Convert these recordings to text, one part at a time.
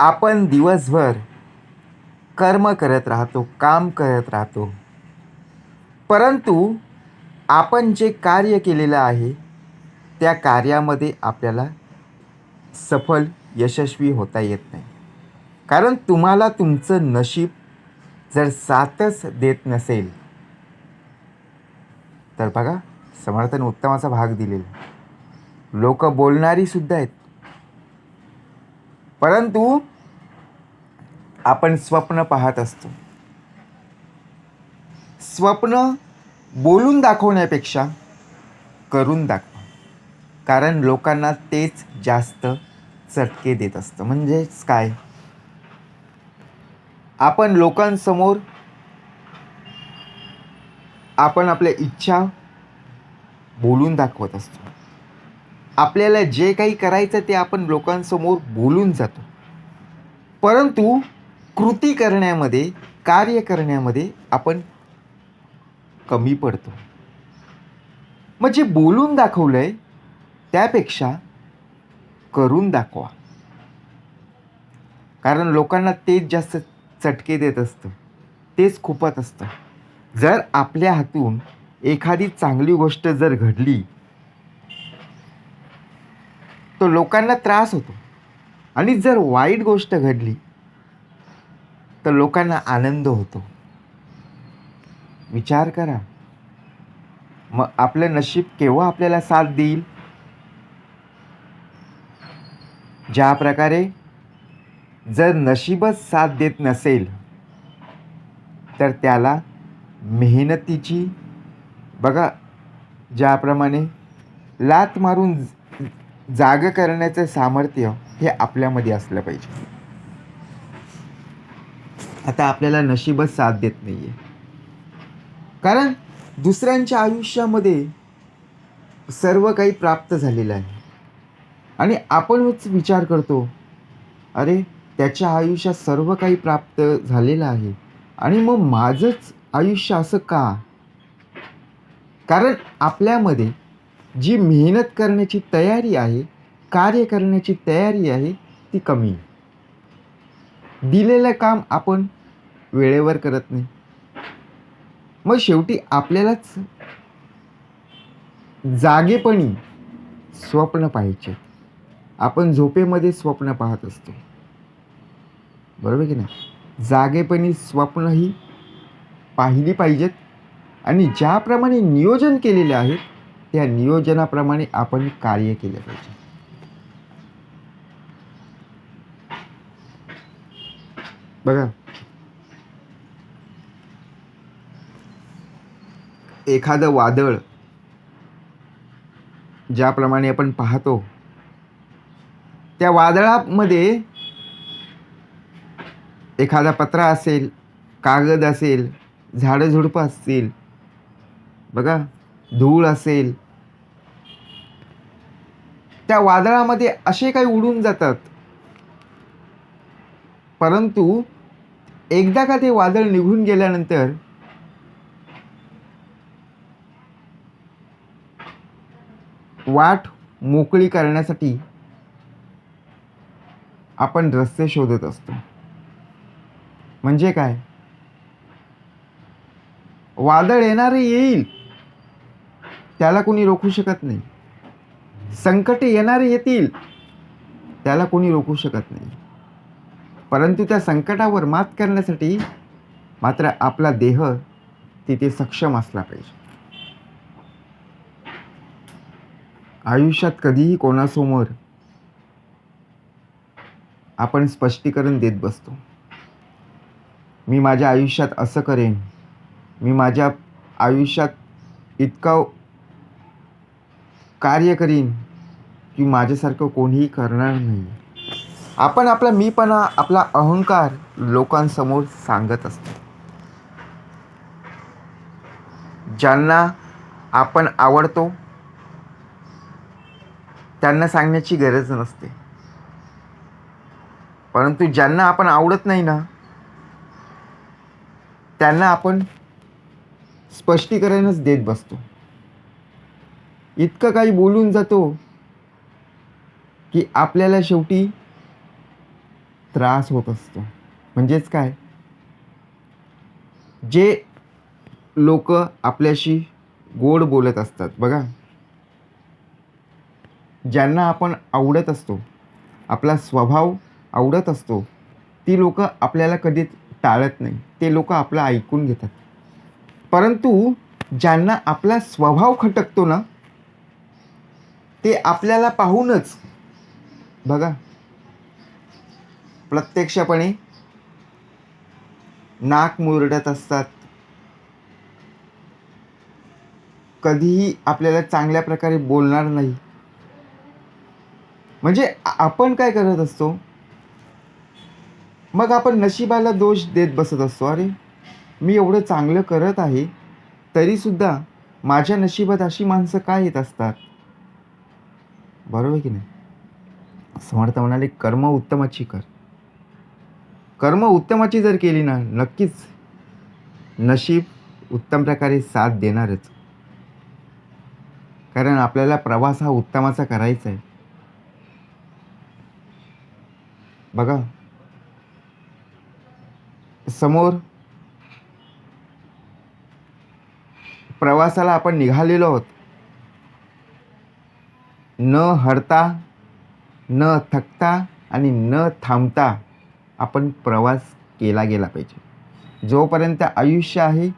आपण दिवसभर कर्म करत राहतो काम करत राहतो. परंतु आपण जे कार्य केलेलं आहे त्या कार्यामध्ये आपल्याला सफल यशस्वी होता येत नाही. कारण तुम्हाला तुमचं नशीब जर साथच देत नसेल तर बघा समर्थन उत्तमाचा भाग दिलेला. लोक बोलणारी सुद्धा आहेत. परंतु आपण स्वप्न पाहत असतो. स्वप्न बोलून दाखवण्यापेक्षा करून दाखवा. कारण लोकांना तेच जास्त चटके देत असतं. म्हणजेच काय? आपण लोकांसमोर आपण आपल्या इच्छा बोलून दाखवत असतो. आपल्याला जे काही करायचं ते आपण लोकांसमोर बोलून जातो. परंतु कृती करण्यामध्ये कार्य करण्यामध्ये आपण कमी पडतो. मग जे बोलून दाखवलं आहे त्यापेक्षा करून दाखवा. कारण लोकांना तेच जास्त चटके देत असतं. तेच खुपत असतं. जर आपल्या हातून एखादी चांगली गोष्ट जर घडली तो लोकांना त्रास होतो. आणि जर वाईट गोष्ट घडली तर लोकांना आनंद होतो. विचार करा. मग आपलं नशीब केव्हा आपल्याला साथ देईल? ज्या प्रकारे जर नशीबच साथ देत नसेल तर त्याला मेहनतीची बघा ज्याप्रमाणे लात मारून जाग करण्याचं सामर्थ्य हे आपल्यामध्ये असलं पाहिजे. आता आपल्याला नशीबच साथ देत नाही आहे कारण दुसऱ्यांच्या आयुष्यामध्ये सर्व काही प्राप्त झालेलं आहे. आणि आपणच विचार करतो अरे त्याच्या आयुष्यात सर्व काही प्राप्त झालेलं आहे. आणि मग माझंच आयुष्य असं का? कारण आपल्यामध्ये जी मेहनत करण्याची तयारी आहे कार्य करण्याची तयारी आहे ती कमी आहे. दिलेलं काम आपण वेळेवर करत नाही. मग शेवटी आपल्यालाच जागेपणी स्वप्न पाहायचे. आपण झोपेमध्ये स्वप्न पाहत असतो. बरोबर की नाही? जागेपणी स्वप्न ही पाहिली पाहिजेत आणि ज्याप्रमाणे नियोजन केलेले आहे त्या नियोजनाप्रमाणे आपण कार्य केलं पाहिजे. बघा. एखादं वादळ ज्याप्रमाणे आपण पाहतो त्या वादळामध्ये एखादा पत्रा असेल कागद असेल झाडं झुडपं असतील बघा. धूळ असेल. त्या वादळामध्ये असे काही उडून जातात. परंतु एकदा का ते वादळ निघून गेल्यानंतर वाट मोकळी करण्यासाठी आपण रस्ते शोधत असतो. म्हणजे काय? वादळ येणारे येईल. त्याला कोणी रोखू शकत नाही. संकटे येणारे येतील त्याला कोणी रोखू शकत नाही. परंतु त्या संकटावर मात करण्यासाठी मात्र आपला देह तिथे सक्षम असला पाहिजे. आयुष्यात कधीही कोणासमोर आपण स्पष्टीकरण देत बसतो. मी माझ्या आयुष्यात असं करेन. मी माझ्या आयुष्यात इतका कार्य करीन की माझ्यासारखं कोणीही करणार नाही. आपण आपला मीपणा आपला अहंकार लोकांसमोर सांगत असतो. ज्यांना आपण आवडतो त्यांना सांगण्याची गरज नसते. परंतु ज्यांना आपण आवडत नाही ना त्यांना आपण स्पष्टीकरणच देत बसतो. इतकं काही बोलून जातो की आपल्याला शेवटी त्रास होत असतो. म्हणजेच काय? जे लोक आपल्याशी गोड बोलत असतात बघा. ज्यांना आपण आवडत असतो आपला स्वभाव आवडत असतो ती लोक आपल्याला कधीच टाळत नाही. ते लोक आपलं ऐकून घेतात. परंतु ज्यांना आपला स्वभाव खटकतो ना ते आपल्याला पाहूनच. बघा. प्रत्यक्षपणे नाक मुरडत असतात. कधीही आपल्याला चांगल्या प्रकारे बोलणार नाही. म्हणजे आपण काय करत असतो? मग आपण नशिबाला दोष देत बसत असतो. अरे मी एवढं चांगलं करत आहे तरीसुद्धा माझ्या नशिबात अशी माणसं काय येत असतात? बरोबर आहे की नाही? समर्थ म्हणाले कर्म उत्तमाची कर. कर्म उत्तमाची जर केली ना नक्कीच नशीब उत्तम प्रकारे साथ देणारच. कारण आपल्याला प्रवास हा उत्तमाचा करायचा आहे. बघा. समोर प्रवासाला आपण निघालेलो आहोत. न हरता न थकता आणि न थांबता आपण प्रवास केला गेला पाहिजे. जोपर्यंत आयुष्य आहे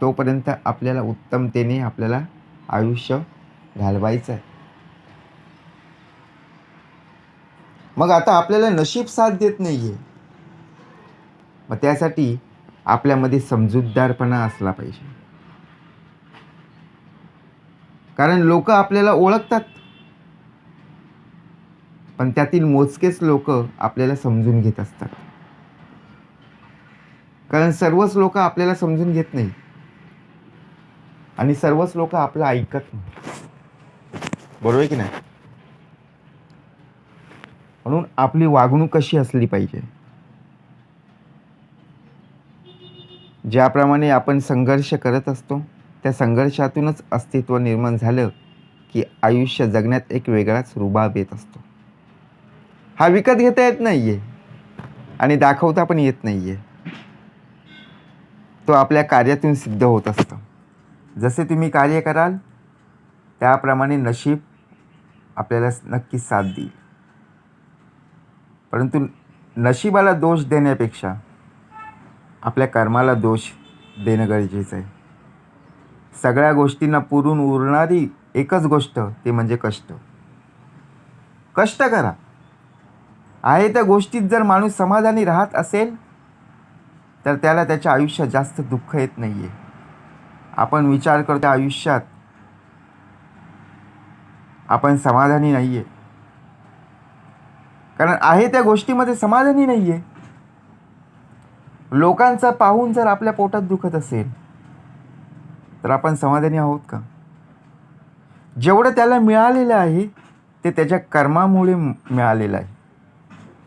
तोपर्यंत आपल्याला उत्तमतेने आपल्याला आयुष्य घालवायचं आहे. मग आता आपल्याला नशीब साथ देत नाही आहे मग त्यासाठी आपल्यामध्ये समजूतदारपणा असला पाहिजे. कारण लोक आपल्याला ओळखतात. पण त्यातील मोजकेच लोक आपल्याला समजून घेत असतात. कारण सर्वच लोक आपल्याला समजून घेत नाही. आणि सर्वच लोक आपलं ऐकत नाही. बरोबर आहे की नाही? म्हणून आपली वागणूक कशी असली पाहिजे? ज्याप्रमाणे आपण संघर्ष करत असतो त्या संघर्षातूनच अस्तित्व निर्माण झालं की आयुष्य जगण्यात एक वेगळाच रुबाब येत असतो. हा विकत घेता येत नाही आहे आणि दाखवता पण येत नाही आहे तो आपल्या कार्यातून सिद्ध होत असतं. जसे तुम्ही कार्य कराल त्याप्रमाणे नशीब आपल्याला नक्कीच साथ देईल. परंतु नशिबाला दोष देण्यापेक्षा आपल्या कर्माला दोष देणं गरजेचं आहे. सगळ्या गोष्टींना पुरून उरणारी एकच गोष्ट ते म्हणजे कष्ट. कष्ट करा. आहे त्या गोष्टीत जर माणूस समाधानी राहत असेल तर त्याला त्याच्या आयुष्यात जास्त दुःख येत नाही आहे आपण विचार करतो आयुष्यात आपण समाधानी नाही आहे कारण आहे त्या गोष्टीमध्ये समाधानी नाही आहे लोकांचा पाहून जर आपल्या पोटात दुखत असेल तर आपण समाधानी आहोत का? जेवढं त्याला मिळालेलं आहे ते त्याच्या कर्मामुळे मिळालेलं आहे.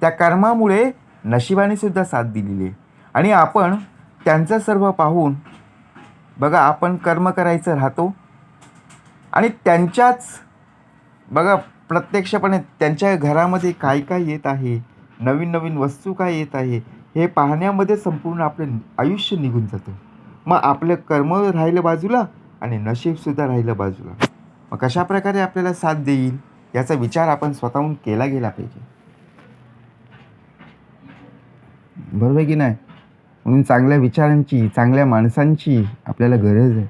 त्या कर्मामुळे नशिबाने सुद्धा साथ दिलेली आहे. आणि आपण त्यांचं सर्व पाहून बघा आपण कर्म करायचं राहतो. आणि त्यांच्याच बघा प्रत्यक्षपणे त्यांच्या घरामध्ये काय काय येत आहे नवीन नवीन वस्तू काय येत आहे हे पाहण्यामध्ये संपूर्ण आपलं आयुष्य निघून जातं. मग आपलं कर्म राहिलं बाजूला आणि नशीबसुद्धा राहिलं बाजूला. मग कशा प्रकारे आपल्याला साथ देईल याचा विचार आपण स्वतःहून केला गेला पाहिजे. बरोबर आहे की नाही? म्हणून चांगल्या विचारांची चांगल्या माणसांची आपल्याला गरज आहे.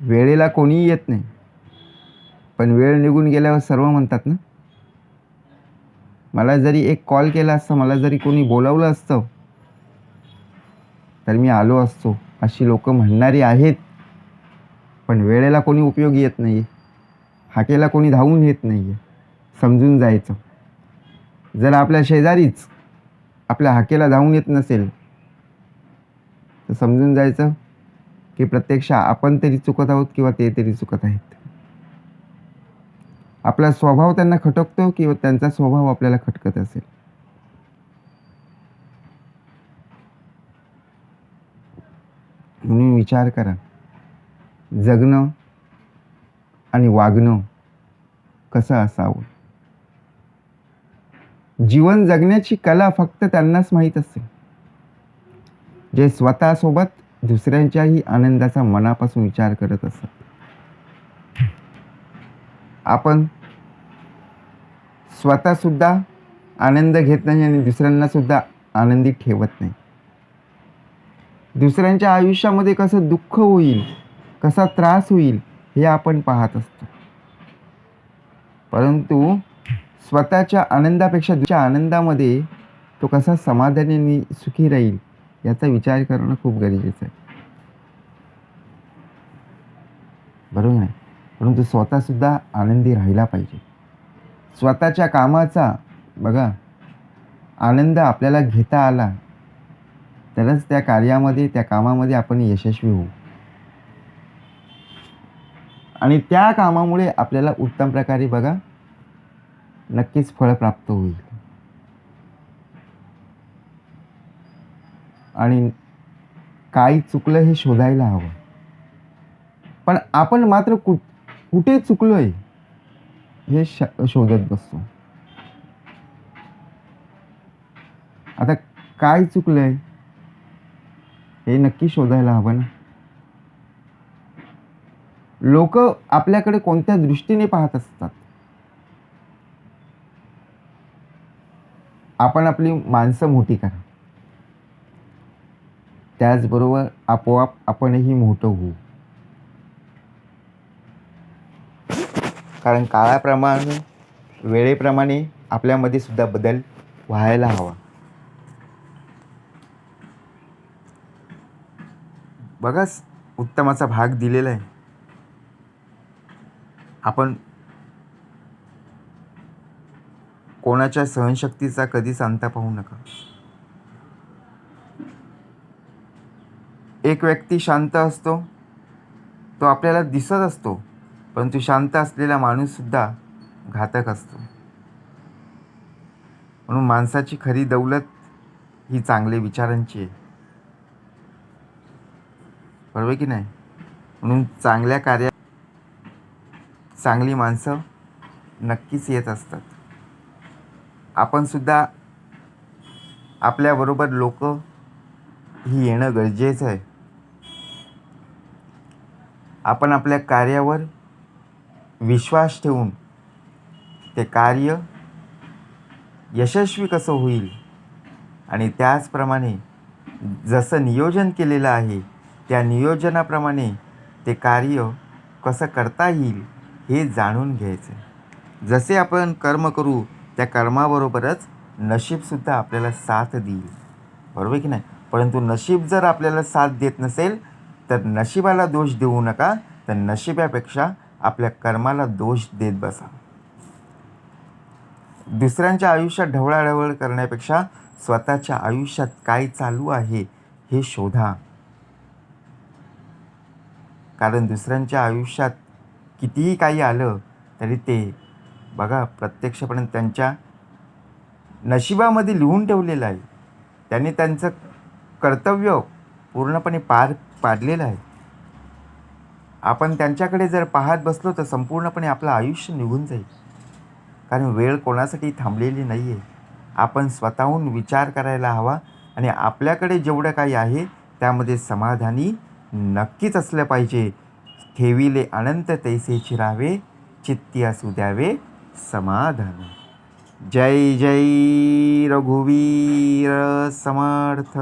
वेळेला कोणीही येत नाही. पण वेळ निघून गेल्यावर सर्व म्हणतात ना? मला जरी एक कॉल केला असता मला जरी कोणी बोलावलं असतं तर मी आलो असतो. अशी लोक म्हणणारी आहेत. पण वेळेला कोणी उपयोगी येत नाही आहे हाकेला कोणी धावून येत नाही आहे समजून जायचं. जर आपल्या शेजारीच आपल्या हाकेला धावून येत नसेल तर समजून जायचं की प्रत्यक्ष आपण तरी चुकत आहोत किंवा ते तरी चुकत आहेत. आपला स्वभाव त्यांना खटकतो किंवा त्यांचा स्वभाव आपल्याला खटकत असेल. म्हणून विचार करा. जगणं आणि वागणं कसं असावं? जीवन जगण्याची कला फक्त त्यांनाच माहीत असते. जे स्वतःसोबत दुसऱ्यांच्याही आनंदाचा मनापासून विचार करत असतात. आपण स्वतःसुद्धा आनंद घेत नाही आणि दुसऱ्यांना सुद्धा आनंदी ठेवत नाही. दुसऱ्यांच्या आयुष्यामध्ये कसं दुःख होईल कसा त्रास होईल हे आपण पाहत असतो. परंतु स्वतःच्या आनंदापेक्षा दुसऱ्या आनंदामध्ये तो कसा समाधानी सुखी राहील याचा विचार करणं खूप गरजेचं आहे. बरोबर आहे? परंतु स्वतःसुद्धा आनंदी राहिला पाहिजे. स्वतःच्या कामाचा बघा आनंद आपल्याला घेता आला तरच त्या कार्यामध्ये त्या कामामध्ये आपण यशस्वी होऊ. आणि त्या कामामुळे आपल्याला उत्तम प्रकारे बघा नक्कीच फळ प्राप्त होईल. आणि काय चुकलं हे शोधायला हवं. पण आपण मात्र कु कुठे चुकलोय हे श शोधत बसतो. आता काय चुकलंय हे नक्की शोधायला हवं ना? लोक आपल्याकडे कोणत्या दृष्टीने पाहत असतात? आपण आपली माणसं मोठी करा. त्याचबरोबर आपोआप आपणही मोठं होऊ. कारण काळाप्रमाणे वेळेप्रमाणे आपल्यामध्ये सुद्धा बदल व्हायला हवा. बघाच उत्तमाचा भाग दिलेला आहे. आपण कोणाच्या सहनशक्तीचा कधीच अंत पाहू नका. एक व्यक्ती शांत असतो तो आपल्याला दिसत असतो परंतु शांत असलेला माणूससुद्धा घातक असतो. म्हणून माणसाची खरी दौलत ही चांगले विचारांची आहे. बरोबर की नाही? म्हणून चांगल्या कार्या चांगली माणसं नक्कीच येत असतात. आपणसुद्धा आपल्याबरोबर लोक ही येणं गरजेचं आहे. आपण आपल्या कार्यावर विश्वास ठेवून ते कार्य यशस्वी कसं होईल आणि त्याचप्रमाणे जसं नियोजन केलेलं आहे त्या नियोजनाप्रमाणे ते कार्य कसं करता येईल हे जाणून घ्यायचं जसे आपण कर्म करू त्या कर्माबरोबरच नशीबसुद्धा आपल्याला साथ देईल. बरोबर की नाही? परंतु नशीब जर आपल्याला साथ देत नसेल तर नशिबाला दोष देऊ नका तर नशिबापेक्षा आपल्या कर्माला दोष देत बसा. दुसऱ्यांच्या आयुष्यात ढवळाढवळ करण्यापेक्षा स्वतःच्या आयुष्यात काय चालू आहे हे शोधा. कारण दुसऱ्यांच्या आयुष्यात कितीही काही आलं तरी ते बघा प्रत्यक्षपणे त्यांच्या नशिबामध्ये लिहून ठेवलेलं आहे. त्यांनी त्यांचं कर्तव्य पूर्णपणे पार पाडलेलं आहे. आपण त्यांच्याकडे जर पाहत बसलो तर संपूर्णपणे आपलं आयुष्य निघून जाईल. कारण वेळ कोणासाठी थांबलेली नाही आहे आपण स्वतःहून विचार करायला हवा आणि आपल्याकडे जेवढं काही आहे त्यामध्ये समाधानी नक्कीच असलं पाहिजे. ठेविले अनंत तैसे चिरावे चित्ती असू द्यावे. समाधान। जय जय रघुवीर समर्थ।